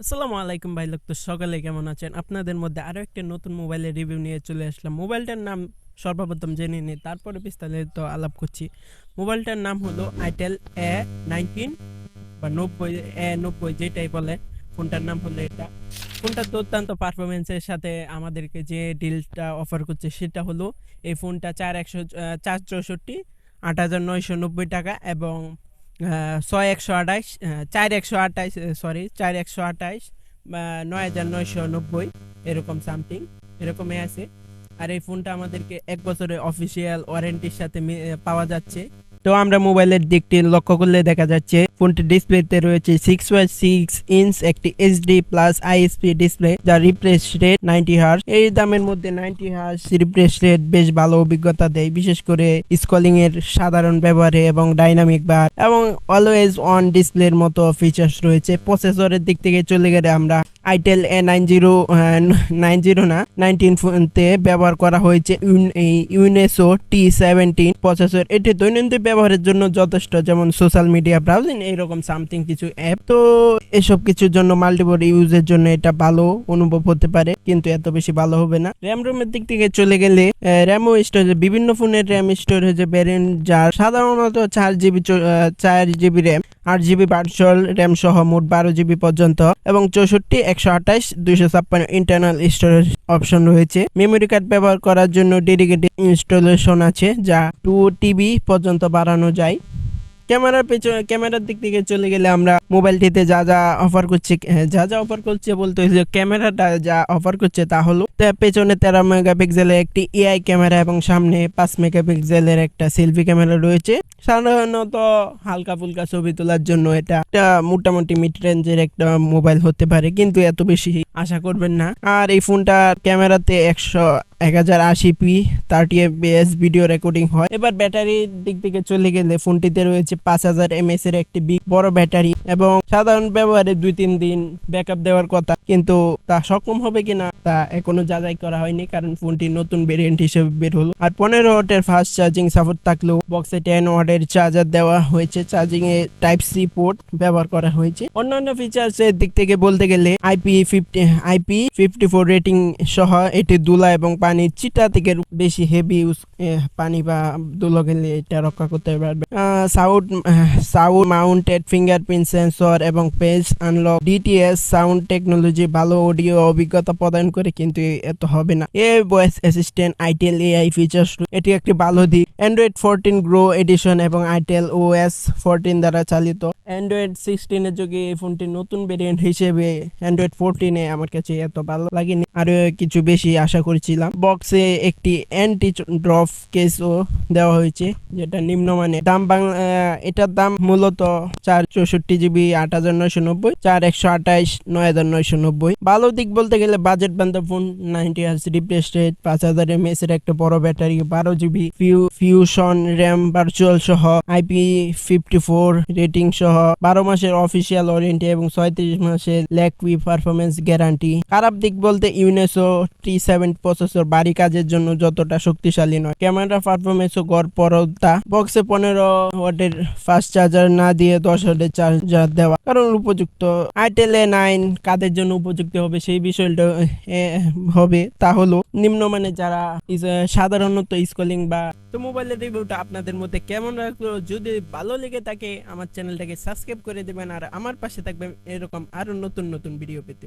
আসসালামু আলাইকুম ভাই, লোক তো সকালে কেমন আছেন? আপনাদের মধ্যে আরও একটা নতুন মোবাইলের রিভিউ নিয়ে চলে আসলাম। মোবাইলটার নাম সর্বপ্রথম জেনে নিই, তারপরে বিস্তারিত আলাপ করছি। মোবাইলটার নাম হলো আইটেল এ নাইনটিন বা নব্বই এ নব্বই যেটাই বলে, ফোনটার নাম হলো এটা। ফোনটা দুর্দান্ত পারফরমেন্সের সাথে আমাদেরকে যে ডিলটা অফার করছে সেটা হলো এই ফোনটা চার একশো চার চৌষট্টি, আট হাজার নয়শো নব্বই টাকা এবং ছয় একশো আঠাইশ চার একশো আঠাইশ সরি চার একশো আঠাইশ নয় হাজার নয়শো নব্বই, এরকম সামথিং এরকমই আছে। আর এই ফোনটা আমাদেরকে এক বছরের অফিসিয়াল ওয়ারেন্টির সাথে পাওয়া যাচ্ছে। তো আমরা মোবাইলের দিকটি লক্ষ্য করলে দেখা যাচ্ছে ফোনটির ডিসপ্লেতে রয়েছে সিক্স ওয়াই সিক্স ইঞ্চ একটি এইচডি প্লাস আইএসপি ডিসপ্লে যার রিফ্রেশ রেট নাইনটি হার্স এই দামের মধ্যে নাইনটি হার্স রিফ্রেশ রেট বেশ ভালো অভিজ্ঞতা দেয়, বিশেষ করে স্কলিং এর সাধারণ ব্যবহারে এবং ডাইনামিক বার এবং অলওয়েজ অন ডিসপ্লের মতো ফিচার্স রয়েছে। প্রসেসরের দিক থেকে চলে গেলে আমরা itel A nine zero nine zero না নাইনটিন ফোনতে ব্যবহার করা হয়েছে ইউনেসো টি সেভেন্টিন প্রসেসর এটি দৈনন্দিন ব্যবহারের জন্য যথেষ্ট, যেমন সোশ্যাল মিডিয়া ব্রাউজিং এইরকম সামথিং কিছু অ্যাপ তো এসব কিছুর জন্য মাল্টিপল ইউজের জন্য এটা ভালো অনুভব হতে পারে, কিন্তু এত বেশি ভালো হবে না। র্যাম রোমের দিক থেকে চলে গেলে র্যাম ও স্টোরেজ বিভিন্ন ফোনের র্যাম স্টোরেজে ভ্যারিয়েন্ট যার সাধারণত চার জিবি চার জিবি র্যাম আট জিবি ভার্চুয়াল র্যাম সহ মোট বারো জিবি পর্যন্ত, এবং চৌষট্টি, একশো আঠাশ, দুইশো ছাপ্পান্ন ইন্টারনাল স্টোরেজ অপশন রয়েছে। মেমোরি কার্ড ব্যবহার করার জন্য ডেডিকেটেড ইনস্টলেশন আছে, যা টু টিবি পর্যন্ত বাড়ানো যায়। ক্যামেরার পেছনে ক্যামেরার দিক থেকে চলে গেলে আমরা মোবাইলটিতে যা যা অফার করছে হ্যাঁ, যা যা অফার করছে বলতে ক্যামেরাটা যা অফার করছে তা হলো পেছনে তেরো মেগাপিক্সেলের একটি এআই ক্যামেরা এবং সামনে পাঁচ মেগাপিক্সেলের একটা সেলফি ক্যামেরা রয়েছে। সাধারণত হালকা ফুলকা ছবি তোলার জন্য এটা একটা মোটামুটি মিড রেঞ্জের একটা মোবাইল হতে পারে, কিন্তু এত বেশি আশা করবেন না। আর এই ফোনটা ক্যামেরাতে একশো এক হাজার আশি P thirty FPS video recording হয়। এবার ব্যাটারির দিক থেকে চলে গেলে ফোনটিতে রয়েছে পাঁচ হাজার এমএস এর একটি বড় ব্যাটারি এবং সাধারণ ব্যবহারে দুই তিন দিন ব্যাকআপ দেওয়ার কথা কিন্তু তা সক্ষম হবে কিনা, তা এখনও যাচাই করা হয়নি, কারণ ফোনটি নতুন ভেরিয়েন্ট হিসেবে বের হলো। আর পনেরো ওয়াটের ফাস্ট চার্জিং সাপোর্ট থাকলেও বক্সে টেন ওয়াটের চার্জার দেওয়া হয়েছে। চার্জিং এ টাইপ সি পোর্ট ব্যবহার করা হয়েছে। অন্যান্য ফিচার্স এর দিক থেকে বলতে গেলে IP fifty IP fifty four rating সহ এটি দুলা এবং পানির চিটা থেকে বেশি হেভি ইউজ পানি বা দুলো গেলে এটা রক্ষা করতে পারবে। Sound sound mounted fingerprint sensor এবং face unlock DTS sound technology ভালো অডিও অভিজ্ঞতা প্রদান করে, কিন্তু এত হবে না। এ voice assistant itel AI features এটি একটি ভালো দিক। অ্যান্ড্রয়েড ফোরটিন গ্রো এডিশন এবং আইটেল ও এস ফোরটিন দ্বারা চালিত। অ্যান্ড্রয়েড সিক্সটিনের যুগে এই ফোনটি নতুন ভেরিয়েন্ট হিসেবে অ্যান্ড্রয়েড ফোরটিনে আমার কাছে এত ভালো লাগেনি। আরও কিছু বেশি আশা করেছিলাম। বক্সে একটি অ্যান্টি ড্রপ কেসও দেওয়া হয়েছে, যেটা নিম্নমানের। দাম বাংলা এটার দাম মূলত চার চৌষট্টি জিবি, আট হাজার নয়শো নব্বই, চার একশো আঠাইশ নয় হাজার নয়শো নব্বই ভালো দিক বলতে গেলে বাজেট বান্ধব phone, ninety hertz replace rate পাঁচ হাজার এমএস এর একটা বড় ব্যাটারি, বারো GB few fusion RAM virtual সহ আইপি ফিফটি ফোর রেটিং সহ, বারো মাসের অফিসিয়াল ওয়ারেন্টি এবং ছয়ত্রিশ মাসের ল্যাকউই পারফরমেন্স গ্যারান্টি খারাপ দিক বলতে ইউনেসো টি সেভেন প্রসেসর বাড়ি কাজের জন্য যতটা শক্তিশালী নয়। ক্যামেরা পারফরমেন্সও গড় পরতা বক্সে পনেরো ওয়াটের ফাস্ট চার্জার না দিয়ে দশ ওয়াটের চার্জার দেওয়া। কারণ উপযুক্ত। আইটেল এ নাইন কাদের জন্য উপযুক্ত হবে সেই বিষয়টা হবে। তা হলো, নিম্নমানের যারা সাধারণত স্কলিং বা, তো মোবাইলের রিভিউটা আপনাদের মধ্যে কেমন লাগল? যদি ভালো লেগে থাকে, আমার চ্যানেলটাকে সাবস্ক্রাইব করে দেবেন। আর আমার পাশে থাকবেন এরকম আরও নতুন নতুন ভিডিও পেতে